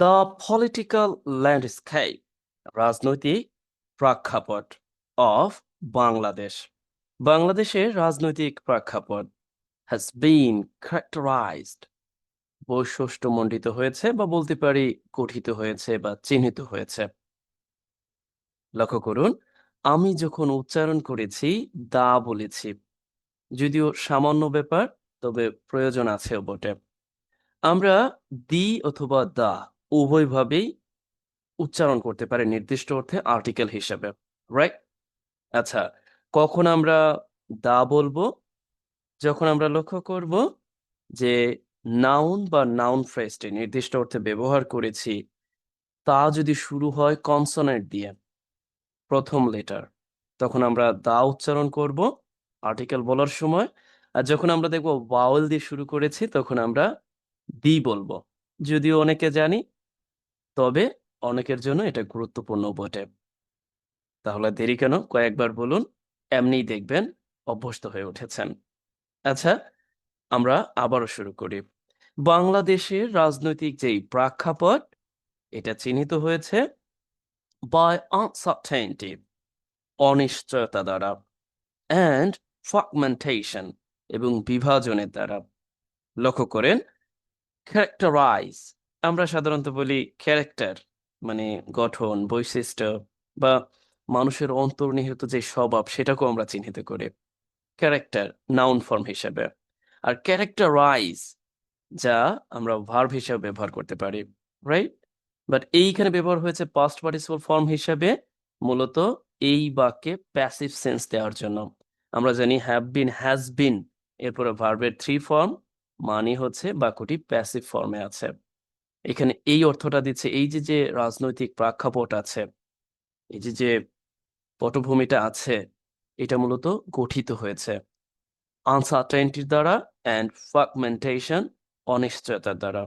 The political landscape রাজনৈতিক প্রেক্ষাপট of Bangladesh বাংলাদেশের রাজনৈতিক প্রেক্ষাপট হ্যাজ বিন ক্যারেক্টারাইজড বৈশিষ্ট্যমণ্ডিত হয়েছে বা বলতে পারি গঠিত হয়েছে বা চিহ্নিত হয়েছে। লক্ষ্য করুন, আমি যখন উচ্চারণ করেছি, দা বলেছি। যদিও সামান্য ব্যাপার, তবে প্রয়োজন আছেও বটে। আমরা দি অথবা দা উভয়ভাবেই উচ্চারণ করতে পারে নির্দিষ্ট অর্থে আর্টিকেল হিসেবে রাইট আচ্ছা কখন আমরা দা বলব? যখন আমরা লক্ষ্য করব যে নাউন বা নাউন ফ্রেজটি নির্দিষ্ট অর্থে ব্যবহার করেছি, তা যদি শুরু হয় কনসোনেন্ট দিয়ে, প্রথম লেটার তখন আমরা দা উচ্চারণ করব আর্টিকেল বলার সময়। আর যখন আমরা দেখব ভাওয়েল দিয়ে শুরু করেছি, তখন আমরা দি বলব। যদিও অনেকে জানি তবে অনেকের জন্য এটা গুরুত্বপূর্ণ বটে। তাহলে দেরি কেন? কয়েকবার বলুন, এমনিই দেখবেন অভ্যস্ত হয়ে উঠেছেন। আচ্ছা আমরা আবারও শুরু করি। বাংলাদেশের রাজনৈতিক যেই প্রেক্ষাপট, এটা চিহ্নিত হয়েছে বাই আনসার্টেনিটি অনিশ্চয়তা দ্বারা অ্যান্ড ফ্রাগমেন্টেশন এবং বিভাজনের দ্বারা। লক্ষ্য করেন ক্যারেক্টারাইজ আমরা সাধারণত বলি ক্যারেক্টার মানে গঠন, বৈশিষ্ট্য বা মানুষের অন্তর্নিহিত যে স্বভাব সেটাকেও আমরা চিহ্নিত করি ক্যারেক্টার নাউন ফর্ম হিসেবে। আর ক্যারেক্টারাইজ যা আমরা ভার্ব হিসেবে ব্যবহার করতে পারি রাইট বাট এইখানে ব্যবহার হয়েছে পাস্ট পার্টিসিপল ফর্ম হিসেবে, মূলত এই বাক্যে প্যাসিভ সেন্স দেওয়ার জন্য। আমরা জানি হ্যাভ বিন হ্যাজ বিন এরপরে ভার্বের থ্রি ফর্ম মানে হচ্ছে বাক্যটি প্যাসিভ ফর্মে আছে। এখানে এই অর্থটা দিচ্ছে, এই যে যে রাজনৈতিক প্রেক্ষাপট আছে, এই যে যে পটভূমিটা আছে, এটা মূলত গঠিত হয়েছে। আনসার্টেনিটির দ্বারা অ্যান্ড ফ্রাগমেন্টেশন অনিশ্চয়তার দ্বারা।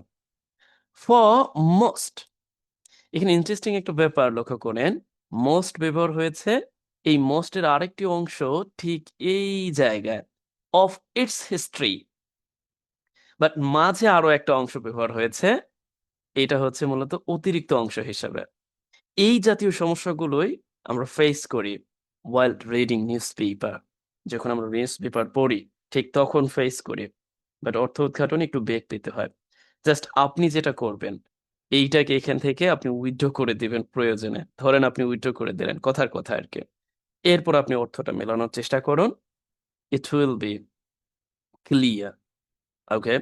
ফর মোস্ট এখানে ইন্টারেস্টিং একটা ব্যাপার লক্ষ্য করেন মোস্ট ব্যবহার হয়েছে, এই মোস্টের আরেকটি অংশ ঠিক এই জায়গায় অফ ইটস হিস্ট্রি বাট মাঝে আরও একটা অংশ ব্যবহার হয়েছে এটা হচ্ছে মূলত অতিরিক্ত অংশ হিসাবে। এই জাতীয় সমস্যাগুলোই আমরা ফেস করি ওয়াইল্ড রিডিং নিউজ পেপার যখন আমরা নিউজ পেপার পড়ি, ঠিক তখন ফেস করি বাট অর্থ উদ্ঘাটন একটু বেগ পেতে হয়। জাস্ট আপনি যেটা করবেন, এইটাকে এখান থেকে আপনি উইথড্র করে দিবেন প্রয়োজনে। ধরেন আপনি উইথড্র করে দিলেন, কথার কথা আর কি এরপর আপনি অর্থটা মেলানোর চেষ্টা করুন। It will be clear okay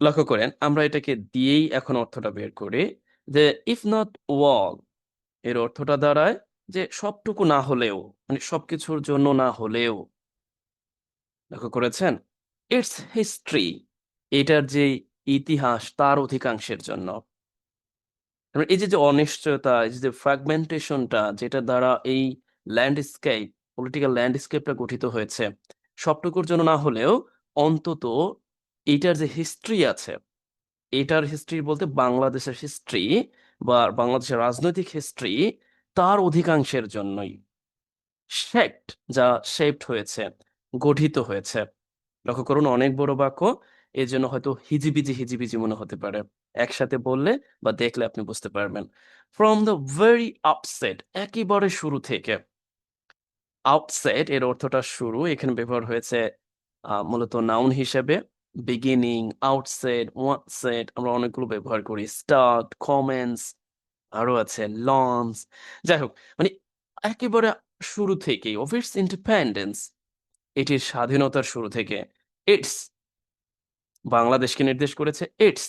লক্ষ্য করেন, আমরা এটাকে দিয়েই এখন অর্থটা বের করি যে ইফ নট ওয়াল এর অর্থটা দাঁড়ায় যে, সবটুকু না হলেও মানে সবকিছুর জন্য না হলেও। লক্ষ্য করেছেন? ইটস হিস্ট্রি এটার যে ইতিহাস তার অধিকাংশের জন্য। এই যে যে অনিশ্চয়তা, এই যে ফ্র্যাগমেন্টেশনটা যেটা দ্বারা এই ল্যান্ডস্কেপ পলিটিক্যাল ল্যান্ডস্কেপটা গঠিত হয়েছে, সবটুকুর জন্য না হলেও অন্তত এটার যে হিস্ট্রি আছে এটার হিস্ট্রি বলতে বাংলাদেশের হিস্ট্রি বা বাংলাদেশের রাজনৈতিক হিস্ট্রি তার অধিকাংশের জন্যই শেপড যা শেপড হয়েছে, গঠিত হয়েছে। লক্ষ্য করুন, অনেক বড় বাক্য এর জন্য হয়তো হিজিবিজি হিজিবিজি মনে হতে পারে। একসাথে বললে বা দেখলে আপনি বুঝতে পারবেন। ফ্রম দ্য ভেরি আপসেট একেবারে শুরু থেকে। আউটসেট এর অর্থটা শুরু, এখানে ব্যবহার হয়েছে মূলত নাউন হিসেবে। বিগিনিং আউটসেট ওয়াটসেট আমরা অনেকগুলো ব্যবহার করি। স্টার্ট কমেন্টস আরও আছে লঞ্চ যাই হোক মানে একেবারে শুরু থেকেই অফ ইটস ইন্ডিপেন্ডেন্স এটির স্বাধীনতার শুরু থেকে ইটস বাংলাদেশকে নির্দেশ করেছে ইটস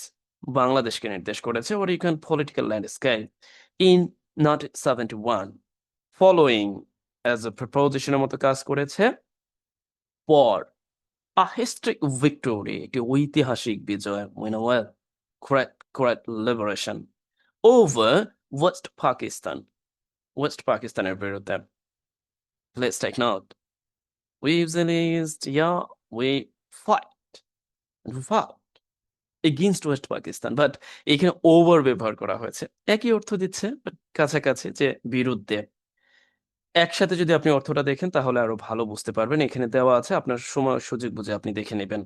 বাংলাদেশকে নির্দেশ করেছে ওর you can political landscape in not seventy one following as a প্রপোজিশনের মতো কাজ করেছে, পর হিস্ট্রিক ভিক্টোরি একটি ঐতিহাসিক বিজয় win well correct correct liberation over West Pakistan West পাকিস্তানের বিরুদ্ধে let's take note we usually used yeah we fight and fought against West Pakistan but এখানে over ব্যবহার করা হয়েছে একই অর্থ দিচ্ছে but কাছাকাছি যে বিরুদ্ধে একসাথে যদি আপনি অর্থটা দেখেন, তাহলে আরও ভালো বুঝতে পারবেন। এখানে দেওয়া আছে, আপনার সময় সুযোগ বুঝে আপনি দেখে নেবেন।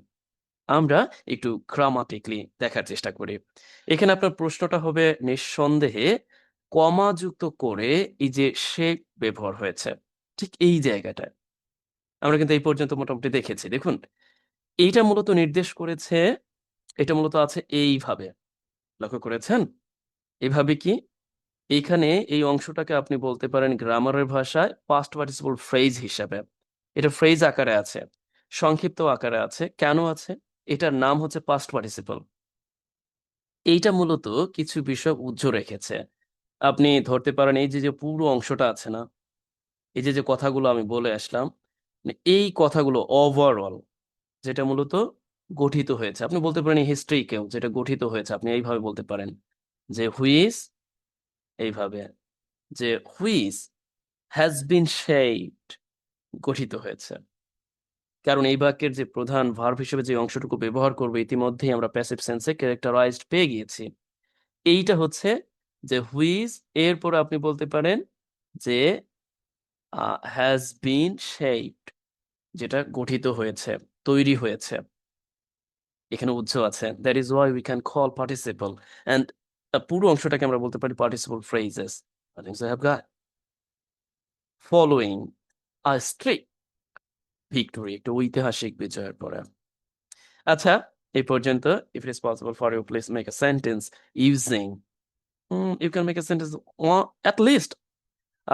আমরা একটু গ্রামাটিকলি দেখার চেষ্টা করি। এখানে আপনার প্রশ্নটা হবে নিঃসন্দেহে কমা যুক্ত করে এই যে সে ব্যবহার হয়েছে, ঠিক এই জায়গাটায়। আমরা কিন্তু এই পর্যন্ত মোটামুটি দেখেছি। দেখুন, এইটা মূলত নির্দেশ করেছে, এটা মূলত আছে এইভাবে। লক্ষ্য করেছেন? এভাবে কি? এইখানে এই অংশটাকে আপনি বলতে পারেন গ্রামারের ভাষায় পাস্ট পার্টিসিপল ফ্রেজ হিসাবে। এটা ফ্রেজ আকারে আছে, সংক্ষিপ্ত আকারে আছে। কেন আছে? এটার নাম হচ্ছে পাস্ট পার্টিসিপল এইটা মূলত কিছু বিষয় উজ্জ রেখেছে। আপনি ধরতে পারেন এই যে যে পুরো অংশটা আছে না, এই যে যে কথাগুলো আমি বলে আসলাম মানে এই কথাগুলো ওভারঅল যেটা মূলত গঠিত হয়েছে। আপনি বলতে পারেন হিস্ট্রি কেউ যেটা গঠিত হয়েছে, আপনি এইভাবে বলতে পারেন যে হুইস এইভাবে যে হুইস হ্যাজ বিন শেপড গঠিত হয়েছে। কারণ এই বাক্যের যে প্রধান ভার্ব হিসেবে যে অংশটুকু ব্যবহার করব, ইতিমধ্যেই আমরা প্যাসিভ সেন্সে ক্যারেক্টারাইজড পেয়ে গিয়েছি। এইটা হচ্ছে যে হুইজ, এরপর আপনি বলতে পারেন যে হ্যাজ বিন শেপড যেটা গঠিত হয়েছে, তৈরি হয়েছে। এখানে উজ্জ আছে। That is why we can call participle and পুরো অংশটাকে আমরা বলতে পারি participle phrases I have got following a strict victory একটু ঐতিহাসিক বিজয়ের পরে আচ্ছা এই পর্যন্ত for you please make a sentence using mm, you can make a sentence one, at least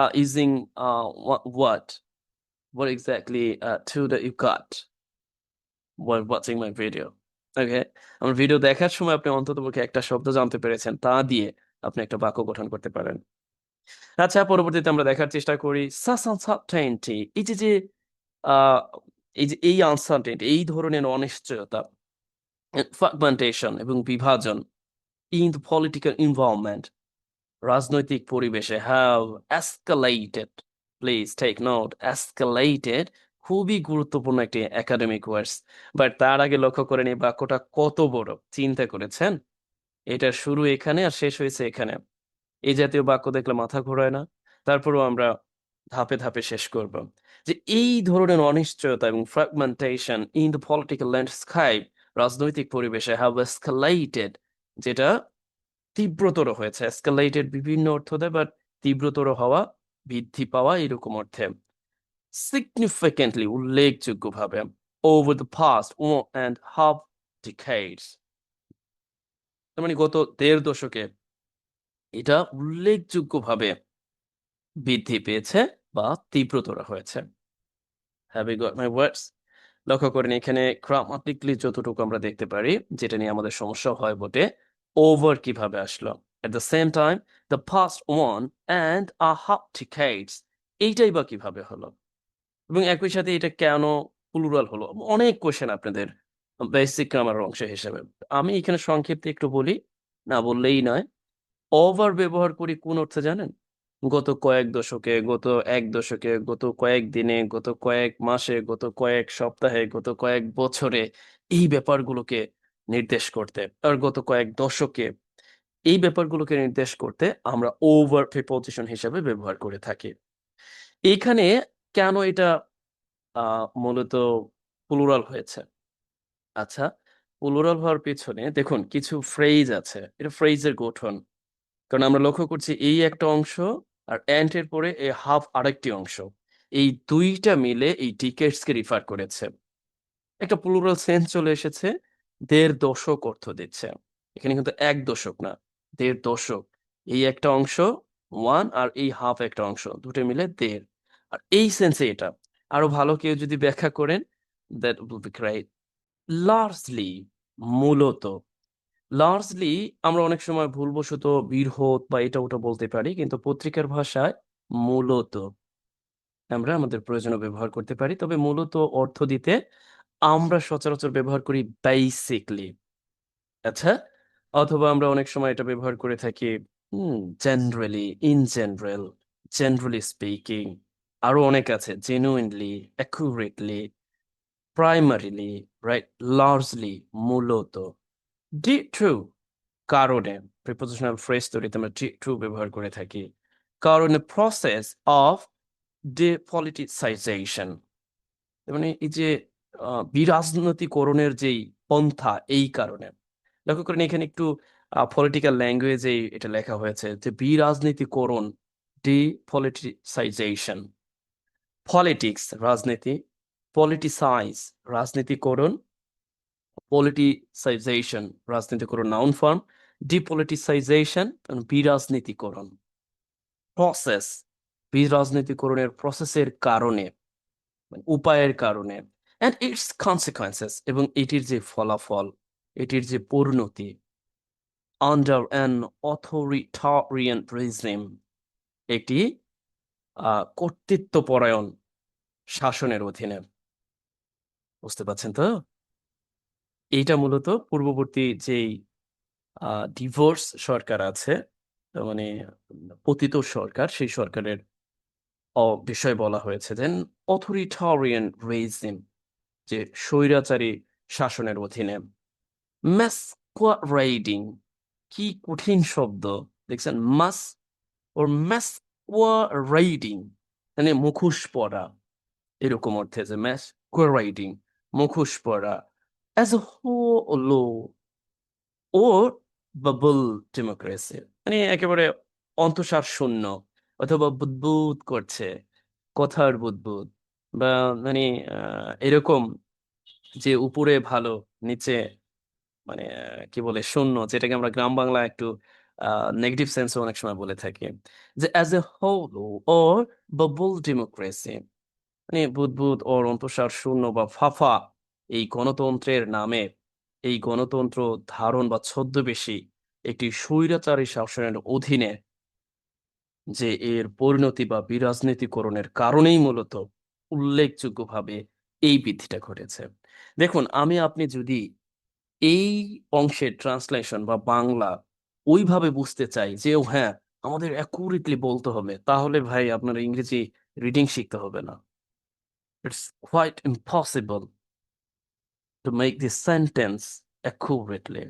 uh, uh, what what what exactly uh, tool that you got while watching my video okay আমার video দেখার সময় আপনি অন্ততপক্ষে একটা শব্দ জানতে পেরেছেন, তা দিয়ে আপনি একটা বাক্য গঠন করতে পারেন। আচ্ছা পরবর্তীতে আমরা দেখার চেষ্টা করি এই যে এই যে, এই ধরনের অনিশ্চয়তা ফ্রাগমেন্টেশন এবং বিভাজন ইন দ্য পলিটিক্যাল ইনভলভমেন্ট রাজনৈতিক পরিবেশে have escalated please take note escalated খুবই গুরুত্বপূর্ণ একটি একাডেমিক ওয়ার্ডস বাট তার আগে লক্ষ্য করেন এই বাক্যটা কত বড়, চিন্তা করেছেন? এটা শুরু এখানে আর শেষ হয়েছে এখানে। এই জাতীয় বাক্য দেখলে মাথা ঘোরায় না, তারপরও আমরা ধাপে ধাপে শেষ করব। যে এই ধরনের অনিশ্চয়তা এবং fragmentation in the political landscape রাজনৈতিক পরিবেশে হ্যাভ এসকালেটেড যেটা তীব্রতর হয়েছে। এসকালেটেড বিভিন্ন অর্থ দেয় বাট তীব্রতর হওয়া, বৃদ্ধি পাওয়া এরকম অর্থে। সিগনিফিকেন্টলি উল্লেখযোগ্যভাবে হাফ ডিকেডস তার মানে গত দেড় দশকে এটা উল্লেখযোগ্যভাবে বৃদ্ধি পেয়েছে বা তীব্রতর হয়েছে। লক্ষ্য করেন, এখানে গ্রামাটিক্যালি যতটুকু আমরা দেখতে পারি, যেটা নিয়ে আমাদের সমস্যা হয় বটে ওভার কীভাবে আসলো। At the same time the first one and a half decades এইটাই বা কীভাবে হলো? এবং একই সাথে এটা কেন প্লুরাল হলো? অনেক কোশ্চেন আপনাদের বেসিক গ্রামার অংশ হিসেবে। আমি এখানে সংক্ষিপ্ত একটু বলি, না বললেই নয়। ওভার ব্যবহার করি কোন অর্থে জানেন? গত কয়েক দশকে, গত এক দশকে, গত কয়েক দিনে, গত কয়েক মাসে, গত কয়েক সপ্তাহে, গত কয়েক বছরে এই ব্যাপারগুলোকে নির্দেশ করতে। আর গত কয়েক দশকে এই ব্যাপারগুলোকে নির্দেশ করতে আমরা ওভার প্রিপোজিশন হিসেবে ব্যবহার করে থাকি। এখানে কেন এটা আহ মূলত প্লুরাল হয়েছে? আচ্ছা প্লুরাল হওয়ার পেছনে দেখুন কিছু ফ্রেজ আছে। এটা ফ্রেজের গঠন। কারণ আমরা লক্ষ্য করছি এই একটা অংশ আর অ্যান্ড এর পরে এই হাফ আরেকটি অংশ। এই দুইটা মিলে এই ডিকেটস কে রিফার করেছে। একটা প্লুরাল সেন্স চলে এসেছে, দেড় দশক অর্থ দিচ্ছে। এখানে কিন্তু এক দশক না, দেড় দশক। এই একটা অংশ ওয়ান আর এই হাফ একটা অংশ, দুটো মিলে দেড়। আর এই সেন্সে এটা। আরও ভালো কেউ যদি ব্যাখ্যা করেন that will be great largely মূলত লার্জলি আমরা অনেক সময় ভুলবশত বীরহত বা এটা ওটা বলতে পারি, কিন্তু পত্রিকার ভাষায় মূলত আমরা আমাদের প্রয়োজনে ব্যবহার করতে পারি। তবে মূলত অর্থ দিতে আমরা সচরাচর ব্যবহার করি বেসিকলি আচ্ছা অথবা আমরা অনেক সময় এটা ব্যবহার করে থাকি generally in general generally speaking আরও অনেক আছে genuinely accurately primarily right largely মূলত। ডি ট্রু কারণে প্রিপোজিশনাল ফ্রেজ তৈরিতে আমরা ডি ট্রু ব্যবহার করে থাকি। কারণে প্রসেস অফ ডিপলিটিসাইজেশন মানে এই যে বিরাজনীতিকরণের যেই পন্থা, এই কারণে। লক্ষ্য করেন, এখানে একটু পলিটিক্যাল ল্যাঙ্গুয়েজে এটা লেখা হয়েছে যে, বিরাজনীতিকরণ ডিপলিটিসাইজেশন পলিটিক্স রাজনীতি পলিটিসাইজ রাজনীতিকরণ পলিটিসাইজেশন রাজনীতিকরণ নাউন ফর্ম ডিপলিটিসাইজেশন বিরাজনীতিকরণ প্রসেস বিরাজনীতিকরণের প্রসেসের কারণে, উপায়ের কারণে অ্যান্ড ইটস কনসিকোয়েন্সেস এবং এটির যে ফলাফল, এটির যে পরিণতি আন্ডার অ্যান অথরিটারিয়ান রিজিম একটি কর্তৃত্বপরায়ণ শাসনের অধীনে। বুঝতে পারছেন তো? এইটা মূলত পূর্ববর্তী যেই ডিভোর্স সরকার আছে মানে পতিত সরকার, সেই সরকারের বিষয় বলা হয়েছে দেন অথরিটারিয়ান রেজিম যে স্বৈরাচারী শাসনের অধীনে। ম্যাসকোয়ারাইডিং কি কঠিন শব্দ, দেখছেন? মাস ওর ম্যাসকোয়ারাইডিং মানে মুখোশ পরা এরকম অর্থে যে ম্যাসকোয়ারাইডিং মুখোশ পরা as a hollow or bubble democracy মানে একেবারে অন্তঃসার শূন্য অথবা বুদবুদ করছে কথার বুদবুদ বা মানে এরকম যে উপরে ভালো নিচে মানে কি বলে শূন্য যেটাকে আমরা গ্রাম বাংলা একটু নেগেটিভ সেন্সে অনেক সময় বলে থাকি। যে as a hollow or bubble democracy মানে বুদবুদ ওর অন্তঃসার শূন্য বা ফাফা, এই গণতন্ত্রের নামে, এই গণতন্ত্র ধারণ বা ছদ্মবেশী একটি স্বৈরাচারী শাসনের অধীনে, যে এর পরিণতি বা বিরাজনীতিকরণের কারণেই মূলত উল্লেখযোগ্যভাবে এই বৃদ্ধিটা ঘটেছে। দেখুন, আমি, আপনি যদি এই অংশের ট্রান্সলেশন বা বাংলা ওইভাবে বুঝতে চাই যে হ্যাঁ আমাদের অ্যাকুরেটলি বলতে হবে। তাহলে ভাই আপনার ইংরেজি রিডিং শিখতে হবে না। It's quite impossible to make this sentence accurately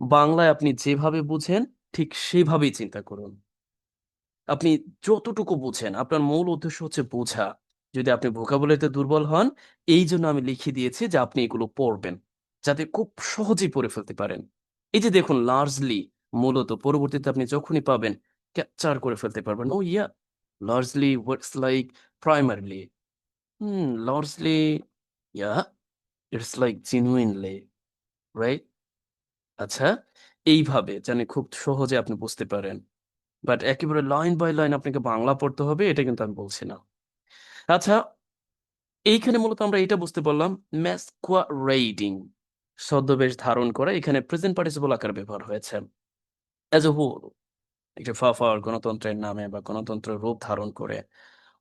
বাংলায় আপনি যেভাবে বুঝেন, ঠিক সেভাবেই চিন্তা করুন। আপনি যতটুকু বুঝেন, আপনার মূল উদ্দেশ্য হচ্ছে বোঝা। যদি আপনি ভোকাবুলারিতে দুর্বল হন, এই জন্য আমি লিখে দিয়েছি যে আপনি এগুলো পড়বেন, যাতে খুব সহজেই পড়ে ফেলতে পারেন। এই যে দেখুন লার্জলি মূলত পরবর্তীতে আপনি যখনই পাবেন, ক্যাপচার করে ফেলতে পারবেন। ও yeah largely works like primarily hmm largely yeah it's like genuinely right আচ্ছা এইভাবে জানি খুব সহজে আপনি বুঝতে পারেন। বাট একেবারে লাইন বাই লাইন আপনাকে বাংলা পড়তে হবে, এটা কিন্তু আমি বলছি না। আচ্ছা এইখানে মূলত আমরা এটা বুঝতে পারলাম ম্যাসকোয়ারেডিং ছদ্মবেশ ধারণ করা। এখানে প্রেজেন্ট পার্টিসিপল আকার ব্যবহার হয়েছে। অ্যাজ এ হোল একটা ফাফার গণতন্ত্রের নামে বা গণতন্ত্রের রূপ ধারণ করে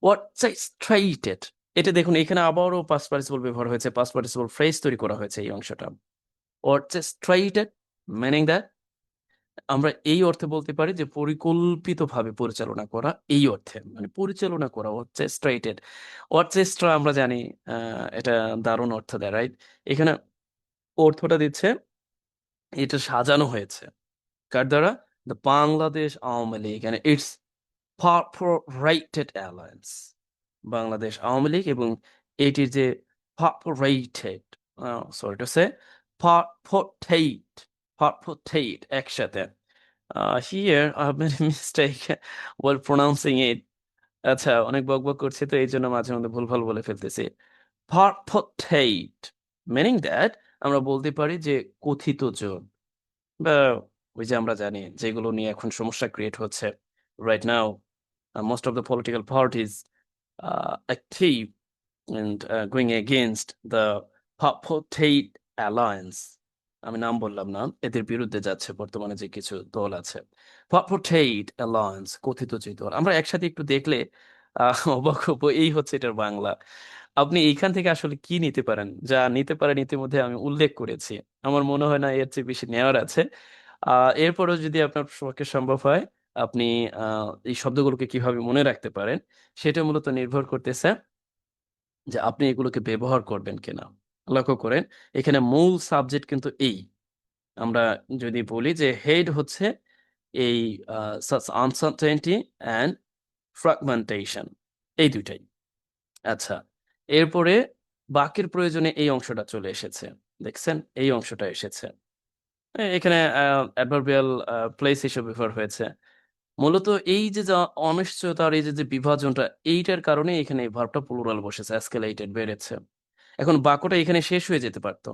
হোয়াট স্ট্রাইটেড এটা দেখুন, এখানে আবারও পাস পার্টিসিপল ব্যবহার হয়েছে পাস পার্টিসিপল ফ্রেজ তৈরি করা হয়েছে এই অংশটা। স্ট্রাইটেড মিনিং দ্যাট আমরা এই অর্থে বলতে পারি যে পরিকল্পিতভাবে পরিচালনা করা, এই অর্থে মানে পরিচালনা করা অর্চেস্ট্রেটেড অর্চেস্ট্রা আমরা জানি এটা দারুণ অর্থ দেয় রাইট এখানে অর্থটা দিচ্ছে, এটা সাজানো হয়েছে। কার দ্বারা? The Bangladesh Awami League and it's perforated alliance Bangladesh Awami League এবং এটির যে পারফোরেটেড সরি টু সে একসাথে। I've made a mistake while pronouncing it. আচ্ছা অনেক বকবক করছি তো এই জন্য মাঝে মধ্যে ভুলভাল বলে ফেলতেছি। মিনিং দ্যাট আমরা বলতে পারি যে কথিত জোর বা ওই যে আমরা জানি যেগুলো নিয়ে এখন সমস্যা ক্রিয়েট হচ্ছে। Right now most of the political parties active and uh, going against the. আমি নাম বললাম না এদের বিরুদ্ধে যাচ্ছে বর্তমানে যে কিছু দল আছে। Papotate Alliance কথিত যে দল। আমরা একসাথে একটু দেখলে অবাক হব এই হচ্ছে এটার বাংলা। আপনি এইখান থেকে আসলে কি নিতে পারেন? যা নিতে পারেন ইতিমধ্যে আমি উল্লেখ করেছি। আমার মনে হয় না এর চেয়ে বেশি নেওয়ার আছে। এরপরও যদি আপনার পক্ষে সম্ভব হয়, আপনি এই শব্দগুলোকে কীভাবে মনে রাখতে পারেন, সেটা মূলত নির্ভর করতেছে যে আপনি এগুলোকে ব্যবহার করবেন কিনা। লক্ষ্য করেন, এখানে মূল সাবজেক্ট কিন্তু এই। আমরা যদি বলি যে হেড হচ্ছে এই আনসার্টেনিটি অ্যান্ড ফ্রাগমেন্টেশন, এই দুইটাই। আচ্ছা এরপরে বাকির প্রয়োজনে এই অংশটা চলে এসেছে। দেখছেন? এই অংশটা এসেছে। এখানে আহ অ্যাডভার্বিয়াল প্লেস হিসেবে ব্যবহার হয়েছে। মূলত এই যে যা অনিশ্চয়তা আর এই যে বিভাজনটা, এইটার কারণে এখানে এই ভার্বটা প্লুরাল বসেছে এসকেলেটেড বেড়েছে। এখন বাক্যটা এখানে শেষ হয়ে যেতে পারতো।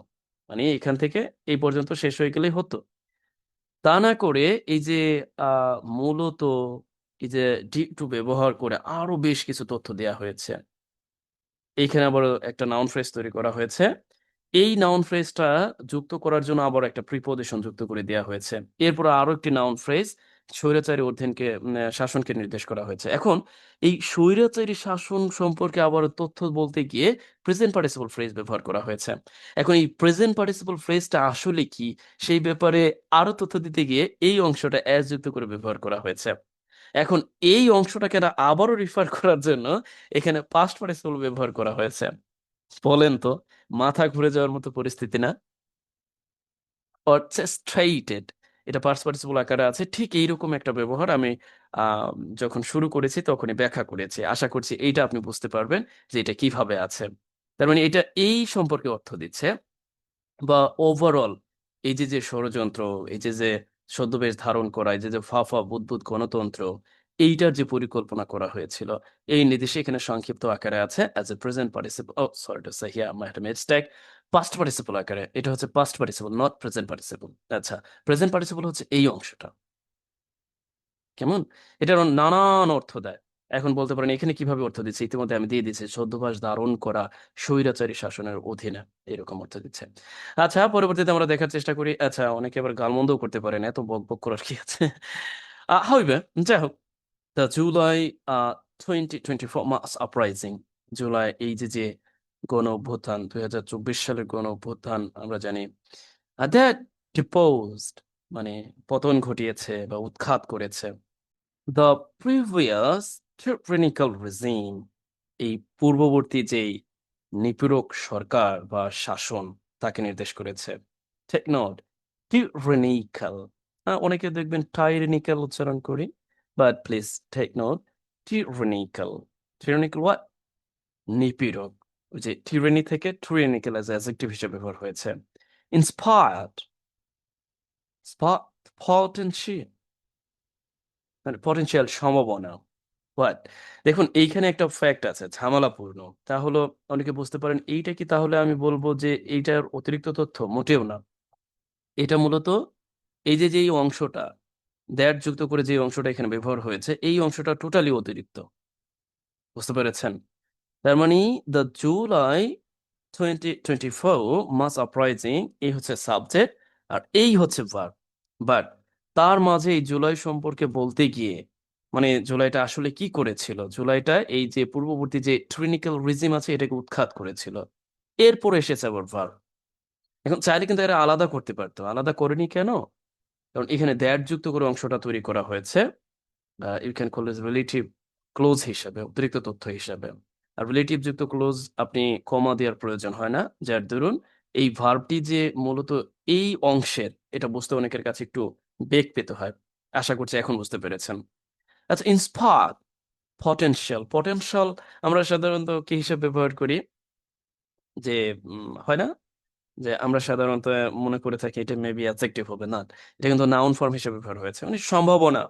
মানে এখান থেকে এই পর্যন্ত শেষ হয়ে গেলেই হতো। তা না করে এই যে মূলত এই যে ডি টু ব্যবহার করে আরও বেশ কিছু তথ্য দেয়া হয়েছে। এইখানে আবার একটা নাউন ফ্রেজ তৈরি করা হয়েছে। এই নাউন ফ্রেজটা যুক্ত করার জন্য আবার একটা প্রিপোজিশন যুক্ত করে দেওয়া হয়েছে। এরপর আরও একটি নাউন ফ্রেজ স্বৈরাচারী অধ্যয়নকে শাসনকে নির্দেশ করা হয়েছে। এখন, এই স্বৈরাচারী শাসন সম্পর্কে আবার তথ্য বলতে গিয়ে প্রেজেন্ট পার্টিসিপল ফ্রেজ ব্যবহার করা হয়েছে। এখন এই প্রেজেন্ট পার্টিসিপল ফ্রেজটা আসলে কি, সেই ব্যাপারে আরও তথ্য দিতে গিয়ে এই অংশটা অ্যাজ যুক্ত করে ব্যবহার করা হয়েছে। এখন, এই অংশটাকে আবারও রিফার করার জন্য এখানে পাস্ট পার্টিসিপল ব্যবহার করা হয়েছে। বলেন তো, মাথা ঘুরে যাওয়ার মতো পরিস্থিতি না? অর্চেস্ট্রেটেড এটা পাস্ট পার্টিসিপল আকারে আছে। ঠিক এইরকম একটা ব্যবহার আমি যখন শুরু করেছি তখনই ব্যাখ্যা করেছি। আশা করছি এইটা আপনি বুঝতে পারবেন যে এটা কীভাবে আছে। তার মানে এটা এই সম্পর্কে অর্থ দিচ্ছে বা ওভারঅল এই যে যে ষড়যন্ত্র, এই যে যে সদ্যবেশ ধারণ করা, এই যে যে ফাফা বুদবুদ গণতন্ত্র এইটার যে পরিকল্পনা করা হয়েছিল, এই নির্দেশে এখানে সংক্ষিপ্ত আকারে আছে as a present participle oh sorry to say here my mistake past participle আকারে, এটা হচ্ছে past participle not present participle আচ্ছা প্রেজেন্ট পার্টিসিপল হচ্ছে এই অংশটা। কেমন? এটার নানান অর্থ দেয়। এখন বলতে পারেন, এখানে কীভাবে অর্থ দিচ্ছে? ইতিমধ্যে আমি দিয়ে দিচ্ছি সদ্যভাস ধারণ করা স্বৈরাচারী শাসনের অধীনে, এরকম অর্থ দিচ্ছে। আচ্ছা পরবর্তীতে আমরা দেখার চেষ্টা করি আচ্ছা অনেকে আবার গালমন্দও করতে পারেন, এত বক বক করার কি আছে? হইবে, যাই হোক। July twenty twenty four mass uprising July এই যে যে গণ অভ্যুত্থান দুই হাজার চব্বিশ সালের গণ অভ্যুত্থান আমরা জানি ডিপোজড মানে পতন ঘটিয়েছে বা উৎখাত করেছে। দ্য প্রিভিয়াস tyrannical regime এই পূর্ববর্তী যেই নিপীড়ক সরকার বা শাসন তাকে নির্দেশ করেছে। টেক নোট আহ, অনেকে দেখবেন টাইরেনিক্যাল উচ্চারণ করি। But please take note tyrannical. Tyrannical what? নিপীড়ক যে tyranny থেকে tyrannical as adjective হিসেবে ব্যবহার হয়েছে। Inspired. Spot মানে পটেনশিয়াল সম্ভাবনা। হোয়াট দেখুন, এইখানে একটা ফ্যাক্ট আছে, ঝামেলাপূর্ণ। তা হলো, অনেকে বুঝতে পারেন, এইটা কি তাহলে আমি বলব যে এইটার অতিরিক্ত তথ্য? মোটেও না। এটা মূলত এই যে যেই অংশটা দ্যাট যুক্ত করে যে অংশটা এখানে ব্যবহার হয়েছে, এই অংশটা টোটালি অতিরিক্ত। বুঝতে পেরেছেন? তার মানে the July twenty twenty four mass uprising এই হচ্ছে সাবজেক্ট আর এই হচ্ছে ভার্ব বাট তার মাঝে এই জুলাই সম্পর্কে বলতে গিয়ে মানে জুলাইটা আসলে কি করেছিল? জুলাইটা এই যে পূর্ববর্তী যে ট্রিনিক্যাল রিজিম আছে, এটাকে উৎখাত করেছিল। এরপর এসেছে আবার ভার্ব এখন চাইলে কিন্তু এরা আলাদা করতে পারতো। আলাদা করেনি কেন? কারণ এখানে যুক্ত করে অংশটা তৈরি করা হয়েছে you can call is relative clause হিসাবে, অতিরিক্ত তথ্য হিসাবে। আর রিলেটিভ যুক্ত ক্লোজ আপনি কমা দেওয়ার প্রয়োজন হয় না। যার দরুন এই ভার্বটি যে মূলত এই অংশের, এটা বুঝতে অনেকের কাছে একটু বেগ পেতে হয়। আশা করছি এখন বুঝতে পেরেছেন। আচ্ছা ইন্সপায়ার পটেনশিয়াল পটেনশিয়াল আমরা সাধারণত কি হিসেবে ব্যবহার করি? যে হয় না? যে আমরা সাধারণত মনে করে থাকি এটা মেবি অ্যাডজেক্টিভ হবে, না। এটা কিন্তু নাউন ফর্ম হিসেবে ব্যবহার হয়েছে। মানে সম্ভাবনা,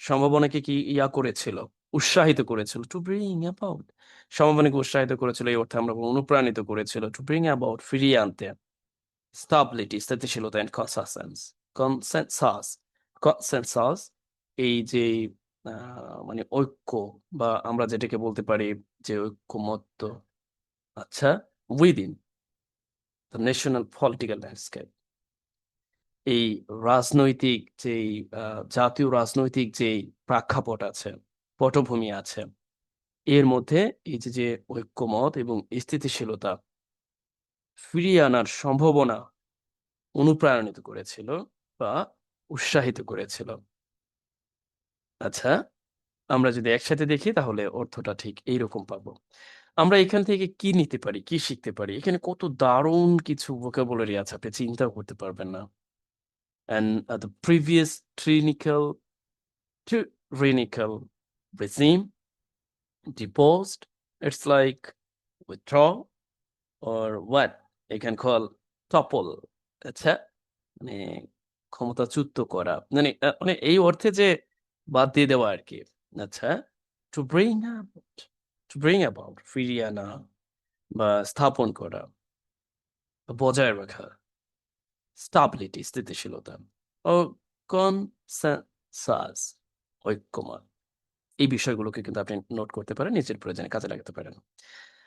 সম্ভাবনাকে কি ইয়া করেছিল, উৎসাহিত করেছিল টু ব্রিং অ্যাবাউট সম্ভাবনাকে উৎসাহিত করেছিল এই অর্থে আমরা অনুপ্রাণিত করেছিল টু ব্রিং অ্যাবাউট ফিরিয়ে আনতে। স্টাবিলিটি স্থিতিশীলতা এন্ড কনসাসেন্স কনসেনসাস কনসেনসাস এই যে মানে ঐক্য বা আমরা যেটাকে বলতে পারি যে ঐক্যমত্য। আচ্ছা within the national political landscape এই রাজনৈতিক আহ, জাতীয় রাজনৈতিক যেই প্রেক্ষাপট আছে পটভূমি আছে এর মধ্যে এই যে যে ঐক্যমত এবং স্থিতিশীলতা ফিরিয়ে আনার সম্ভাবনা অনুপ্রাণিত করেছিল বা উৎসাহিত করেছিল। আচ্ছা আমরা যদি একসাথে দেখি তাহলে অর্থটা ঠিক এইরকম পাবো। আমরা এখান থেকে কি নিতে পারি? কি শিখতে পারি? এখানে কত দারুণ কিছু ভোকাবুলারি আছে আপনি চিন্তা করতে পারবেন না। And uh, the previous tyrannical tyrannical regime deposed it's like withdraw or what? you can call topple আচ্ছা মানে ক্ষমতাচ্যুত করা। মানে মানে এই অর্থে যে বাদ দিয়ে দেওয়া আর কি। আচ্ছা to bring about to bring about ফিরিয়ে বা স্থাপন করা, বজায় রাখা। স্টাবিলিটি স্থিতিশীলতা ও কনসেনসাস ঐক্যমত। এই বিষয়গুলোকে কিন্তু আপনি নোট করতে পারেন, নিজের প্রয়োজনে কাজে লাগাতে পারেন।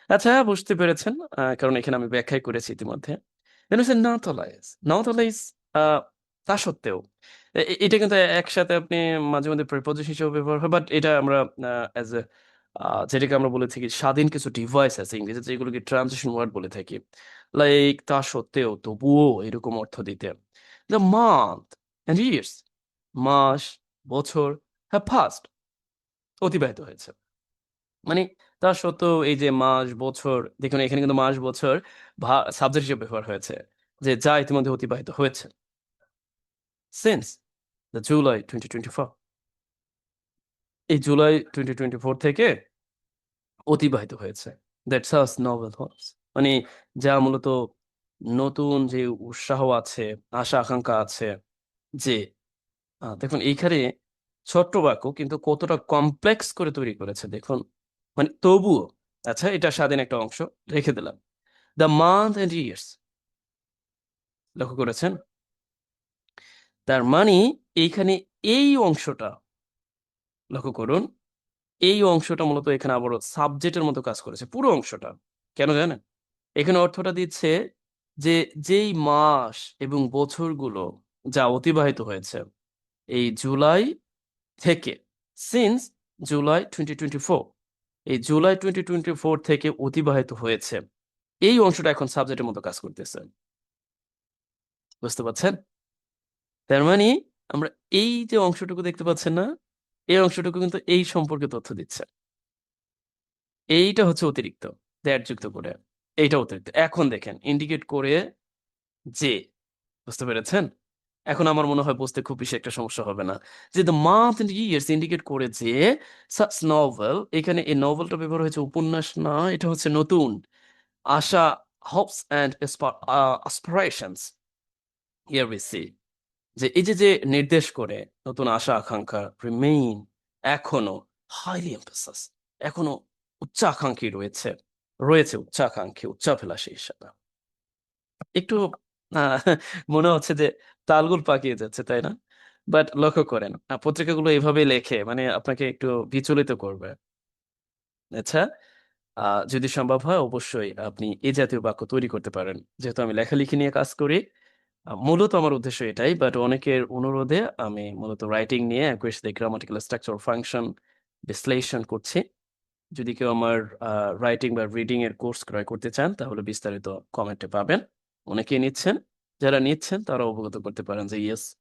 আচ্ছা বুঝতে পেরেছেন। কারণ এখানে আমি ব্যাখ্যাই করেছি ইতিমধ্যে। নথলাইজ আ তা সত্ত্বেও এটা কিন্তু একসাথে আপনি মাঝে, মাঝে প্রিপোজিশন হিসেবে ব্যবহার হয়। বাট এটা আমরা অ্যাজ এ যেটাকে আমরা বলে থাকি স্বাধীন কিছু ডিভাইস আছে ইংরেজিতে যেগুলোকে ট্রানজিশন ওয়ার্ড বলে থাকি। লাইক তা সত্ত্বেও, তবুও এরকম অর্থ দিতে। দ্য মান্থ অ্যান্ড ইয়ার্স মাস, বছর হ্যাভ পাস্ট অতিবাহিত হয়েছে। মানে তা সত্ত্বেও এই যে মাস, বছর দেখুন এখানে কিন্তু মাস, বছর সাবজেক্ট হিসেবে ব্যবহার হয়েছে। যে যা ইতিমধ্যে অতিবাহিত হয়েছে। সিন্স দ্য জুলাই 2024 এই জুলাই 2024 থেকে অতিবাহিত হয়েছে। দ্যাট সাস নোবেল হপস মানে যা মূলত নতুন যে উৎসাহ আছে, আশা আকাঙ্খা আছে যে দেখুন এইখানে ছোট্ট বাক্য কিন্তু কতটা কমপ্লেক্স করে তৈরি করেছে দেখুন। মানে তবুও আচ্ছা এটা স্বাধীন একটা অংশ রেখে দিলাম। দ্য মান্থ অ্যান্ড ইয়ার্স লক্ষ্য করেছেন? তার মানে এইখানে এই অংশটা লক্ষ্য করুন। এই অংশটা মূলত এখানে আবারও সাবজেক্টের মতো কাজ করেছে। পুরো অংশটা। কেন জানেন? এখানে অর্থটা দিচ্ছে যে, যেই মাস এবং বছরগুলো যা অতিবাহিত হয়েছে, এই জুলাই থেকে সিন্স জুলাই 2024 এই জুলাই 2024 থেকে অতিবাহিত হয়েছে। এই অংশটা এখন সাবজেক্টের মতো কাজ করতেছে। বুঝতে পারছেন? তার মানে আমরা এই যে অংশটুকু দেখতে পাচ্ছেন না? এই অংশটুকু কিন্তু এই সম্পর্কে তথ্য দিচ্ছে। এইটা হচ্ছে অতিরিক্ত। দ্যাট যুক্ত করে। এইটা অতিরিক্ত। এখন দেখেন ইন্ডিকেট করে যে বুঝতে পেরেছেন? এখন আমার মনে হয় বুঝতে খুব বেশি একটা সমস্যা হবে না। যে the month and years indicate করে যে সাচ নভেল এখানে এই নভেলটা ব্যবহার হয়েছে উপন্যাস না, এটা হচ্ছে নতুন। আশা হোপস অ্যান্ড এসপা uh aspirations here we see যে এই যে, যে নির্দেশ করে নতুন আশা আকাঙ্খা রিমেইন এখনও হাইলি এমফেসাস এখনও উচ্চাকাঙ্ক্ষী রয়েছে। রয়েছে উচ্চাকাঙ্ক্ষী, উচ্চাভিলাষী হিসাবে। একটু মনে হচ্ছে যে তালগোল পাকিয়ে যাচ্ছে, তাই না? বাট লক্ষ্য করেন পত্রিকাগুলো এভাবেই লেখে মানে আপনাকে একটু বিচলিত করবে। আচ্ছা? যদি সম্ভব হয় অবশ্যই আপনি এই জাতীয় বাক্য তৈরি করতে পারেন। যেহেতু আমি লেখালেখি নিয়ে কাজ করি। মূলত আমার উদ্দেশ্য এটাই। বাট অনেকের অনুরোধে আমি মূলত রাইটিং নিয়ে অ্যাকুরেসিলি গ্রামাটিক্যাল স্ট্রাকচার ফাংশন বিশ্লেষণ করছি। যদি কেউ আমার রাইটিং বা রিডিং এর কোর্স ক্রয় করতে চান তাহলে বিস্তারিত কমেন্টে পাবেন। অনেকেই নিচ্ছেন। যারা নিচ্ছেন তারা অবগত করতে পারেন যে yes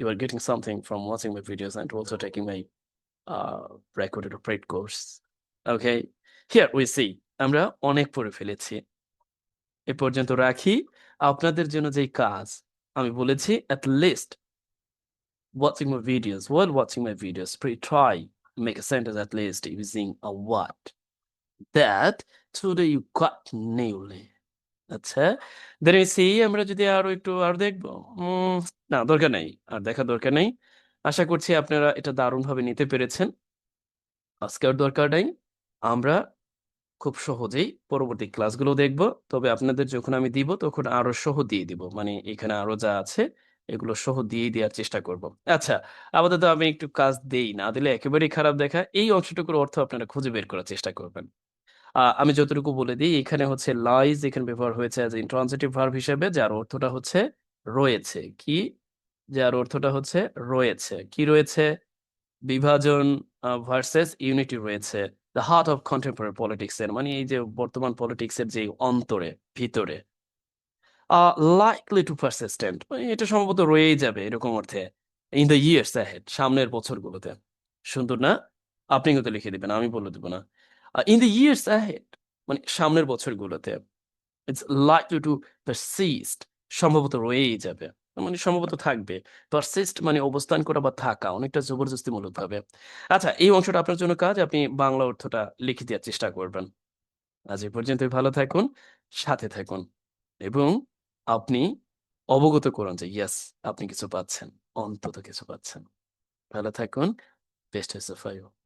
getting something from watching my videos and also taking my uh, recorded or paid course. Okay, here we see আমরা অনেক পড়ে ফেলেছি। এ পর্যন্ত রাখি। আপনাদের জন্য যে কাজ, আমি বলেছি at least watching my videos well watching my videos pre try make a sentence at least using a what that today you cut newly আচ্ছা দেন ইউ আমরা যদি আরও একটু, আর দেখব। না, দরকার নেই, আর দেখা দরকার নেই। আশা করছি আপনারা এটা দারুণভাবে নিতে পেরেছেন। আজকে দরকার নেই। আমরা খুব সহজেই পরবর্তী ক্লাসগুলো দেখব। তবে আপনাদের যখন আমি দিব, তখন আরও সহ দিয়ে দিব। মানে এখানে আরও যা আছে, এগুলো সহ দিয়ে দেওয়ার চেষ্টা করব। আচ্ছা আপাতত আমি একটু কাজ দেই, না দিলে একেবারেই খারাপ দেখা। এই অংশটুকুর অর্থ আপনারা খুঁজে বের করার চেষ্টা করবেন। আমি যতটুকু বলে দিই, এখানে হচ্ছে লাইজ এখানে ব্যবহার হয়েছে অ্যাজ ভার্ব হিসেবে, যার অর্থটা হচ্ছে রয়েছে। কি? যার অর্থটা হচ্ছে রয়েছে। কি রয়েছে? বিভাজন ভার্সেস ইউনিটি রয়েছে। The heart of contemporary politics এর মানে এই যে বর্তমান পলিটিক্স এর যে অন্তরে, ভিতরে লাইকলি টু পারসিস্টেন্ট এটা সম্ভবত রয়েই যাবে এরকম অর্থে ইন দ্য ইয়ার্স অ্যাহেড সামনের বছরগুলোতে। সুন্দর না? আপনি কিন্তু লিখে দিবেন, আমি বলে দেবো না। ইন দ্য ইয়ার্স অ্যাহেড মানে সামনের বছরগুলোতে ইটস লাইকলি টু পারসিস্ট সম্ভবত রয়েই যাবে। মানে সম্ভবত থাকবে। পারসিস্ট মানে অবস্থান করা বা থাকা অনেকটা জবরদস্তিমূলক ভাবে আচ্ছা এই অংশটা আপনার জন্য কাজ, আপনি বাংলা অর্থটা লিখে দেওয়ার চেষ্টা করবেন। আজ এ পর্যন্ত ভালো থাকুন, সাথে থাকুন এবং আপনি অবগত করুন যে ইয়েস আপনি কিছু পাচ্ছেন, অন্তত কিছু পাচ্ছেন। ভালো থাকুন বেস্ট ফর ইউ